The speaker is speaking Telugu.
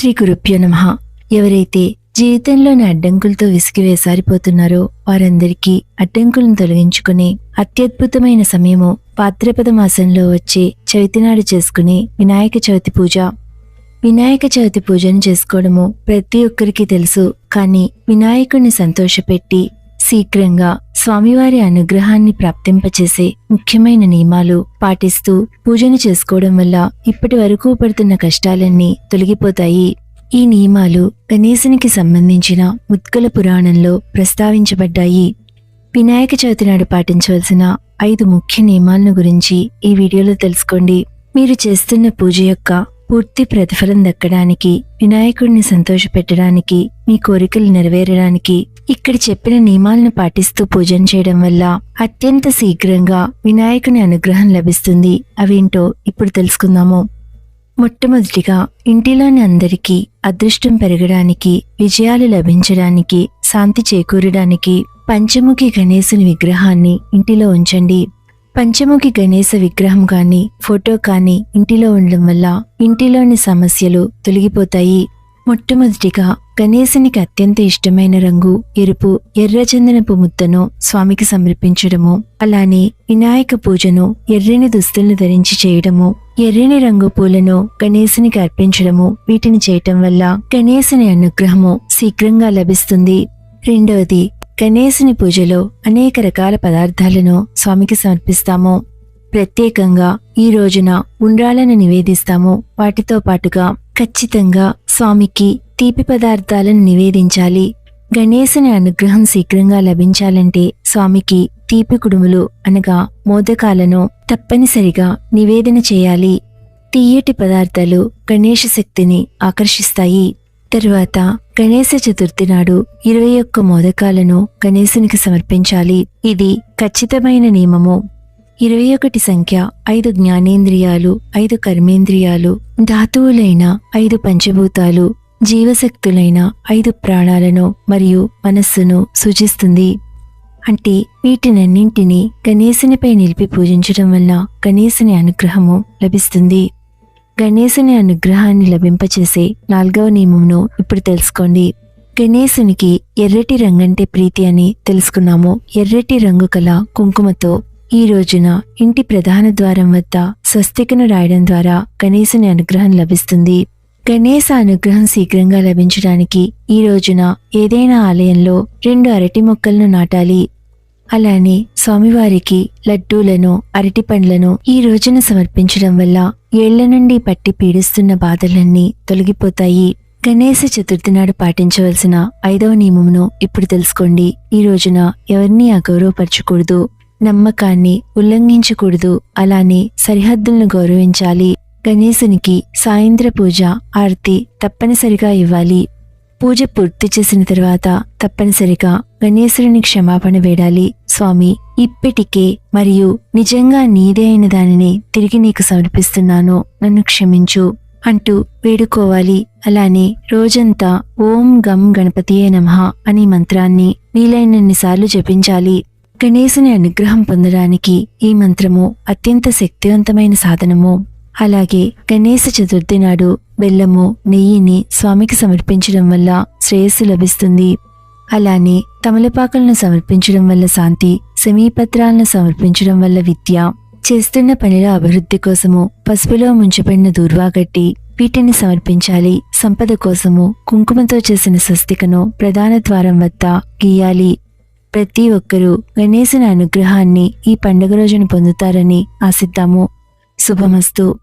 శ్రీ గురుభ్యో నమ. ఎవరైతే జీవితంలోని అడ్డంకులతో విసిగి వేసారిపోతున్నారో వారందరికీ అడ్డంకులను తొలగించుకుని అత్యద్భుతమైన సమయము భాద్రపద మాసంలో వచ్చే చవితినాడు చేసుకునే వినాయక చవితి పూజ. వినాయక చవితి పూజను చేసుకోవడము ప్రతి ఒక్కరికి తెలుసు కానీ వినాయకుడిని సంతోషపెట్టి శీఘ్రంగా స్వామివారి అనుగ్రహాన్ని ప్రాప్తింపచేసే ముఖ్యమైన నియమాలు పాటిస్తూ పూజను చేసుకోవడం వల్ల ఇప్పటి వరకు పడుతున్న కష్టాలన్నీ తొలగిపోతాయి. ఈ నియమాలు గణేశునికి సంబంధించిన ఉత్కల పురాణంలో ప్రస్తావించబడ్డాయి. వినాయక చవితి నాడు పాటించవలసిన ఐదు ముఖ్య నియమాలను గురించి ఈ వీడియోలో తెలుసుకోండి. మీరు చేస్తున్న పూజ యొక్క పూర్తి ప్రతిఫలం దక్కడానికి వినాయకుడిని సంతోషపెట్టడానికి మీ కోరికలు నెరవేరడానికి ఇక్కడ చెప్పిన నియమాలను పాటిస్తూ పూజన చేయడం వల్ల అత్యంత శీఘ్రంగా వినాయకుని అనుగ్రహం లభిస్తుంది. అవేంటో ఇప్పుడు తెలుసుకుందాము. మొట్టమొదటిగా ఇంటిలోని అందరికీ అదృష్టం పెరగడానికి విజయాలు లభించడానికి శాంతి చేకూరడానికి పంచముఖి గణేశుని విగ్రహాన్ని ఇంటిలో ఉంచండి. పంచముఖి గణేశ విగ్రహం కానీ ఫోటో కానీ ఇంటిలో ఉండడం వల్ల ఇంటిలోని సమస్యలు తొలగిపోతాయి. మొట్టమొదటిగా గణేశునికి అత్యంత ఇష్టమైన రంగు ఎరుపు ఎర్రచందనపు ముద్దను స్వామికి సమర్పించడము అలానే వినాయక పూజను ఎర్రని దుస్తులను ధరించి చేయడము ఎర్రని రంగు పూలను గణేశునికి అర్పించడము వీటిని చేయటం వల్ల గణేశుని అనుగ్రహము శీఘ్రంగా లభిస్తుంది. రెండవది గణేశుని పూజలో అనేక రకాల పదార్థాలను స్వామికి సమర్పిస్తాము. ప్రత్యేకంగా ఈ రోజున ఉండ్రాలను నివేదిస్తాము. వాటితో పాటుగా ఖచ్చితంగా స్వామికి తీపి పదార్థాలను నివేదించాలి. గణేశుని అనుగ్రహం శీఘ్రంగా లభించాలంటే స్వామికి తీపి కుడుములు అనగా మోదకాలను తప్పనిసరిగా నివేదన చేయాలి. తీయటి పదార్థాలు గణేష శక్తిని ఆకర్షిస్తాయి. తరువాత గణేశ చతుర్థి నాడు ఇరవై ఒక్క మోదకాలను గణేశునికి సమర్పించాలి. ఇది ఖచ్చితమైన నియమము. ఇరవై ఒకటి సంఖ్య ఐదు జ్ఞానేంద్రియాలు ఐదు కర్మేంద్రియాలు ధాతువులైన ఐదు పంచభూతాలు జీవశక్తులైన ఐదు ప్రాణాలను మరియు మనస్సును సూచిస్తుంది. అంటే వీటినన్నింటినీ గణేశునిపై నిలిపి పూజించడం వల్ల గణేశుని అనుగ్రహము లభిస్తుంది. గణేశుని అనుగ్రహాన్ని లభింపచేసే నాలుగవ నియమమును ఇప్పుడు తెలుసుకోండి. గణేశునికి ఎర్రటి రంగంటే ప్రీతి అని తెలుసుకున్నాము. ఎర్రటి రంగు కల కుంకుమతో ఈ రోజున ఇంటి ప్రధాన ద్వారం వద్ద స్వస్తికను రాయడం ద్వారా గణేశుని అనుగ్రహం లభిస్తుంది. గణేశ అనుగ్రహం శీఘ్రంగా లభించడానికి ఈ రోజున ఏదైనా ఆలయంలో రెండు అరటి మొక్కలను నాటాలి. అలానే స్వామివారికి లడ్డూలను అరటిపండ్లను ఈ రోజున సమర్పించడం వల్ల ఏళ్ళ నుండి పట్టి పీడిస్తున్న బాధలన్నీ తొలగిపోతాయి. గణేశ చతుర్థి నాడు పాటించవలసిన ఐదవ నియమమును ఇప్పుడు తెలుసుకోండి. ఈ రోజున ఎవరిని అగౌరవపరచకూడదు నమ్మకాన్ని ఉల్లంఘించకూడదు అలానే సరిహద్దులను గౌరవించాలి. గణేశునికి సాయంత్ర పూజ ఆర్తి తప్పనిసరిగా ఇవ్వాలి. పూజ పూర్తి చేసిన తర్వాత తప్పనిసరిగా గణేశుడిని క్షమాపణ వేడాలి. స్వామి ఇప్పటికే మరియు నిజంగా నీదే అయిన దానిని తిరిగి నీకు సమర్పిస్తున్నాను. నన్ను క్షమించు. అంటూ వేడుకోవాలి. అలానే రోజంతా ఓం గం గణపతియే నమః అనే మంత్రాన్ని వీలైనన్నిసార్లు జపించాలి. గణేశుని అనుగ్రహం పొందడానికి ఈ మంత్రము అత్యంత శక్తివంతమైన సాధనము. అలాగే గణేశ చతుర్థి నాడు బెల్లము నెయ్యిని స్వామికి సమర్పించడం వల్ల శ్రేయస్సు లభిస్తుంది. అలానే తమలపాకులను సమర్పించడం వల్ల శాంతి సమీపత్రాలను సమర్పించడం వల్ల విద్య చేస్తున్న పనిల అభివృద్ధి కోసము పసుపులో ముంచబడిన దూర్వాగట్టి వీటిని సమర్పించాలి సంపద కోసము కుంకుమతో చేసిన స్వస్తికను ప్రధాన ద్వారం వద్ద గీయాలి. ప్రతి ఒక్కరూ గణేశుని అనుగ్రహాన్ని ఈ పండుగ రోజున పొందుతారని ఆశిద్దాము. శుభమస్తు.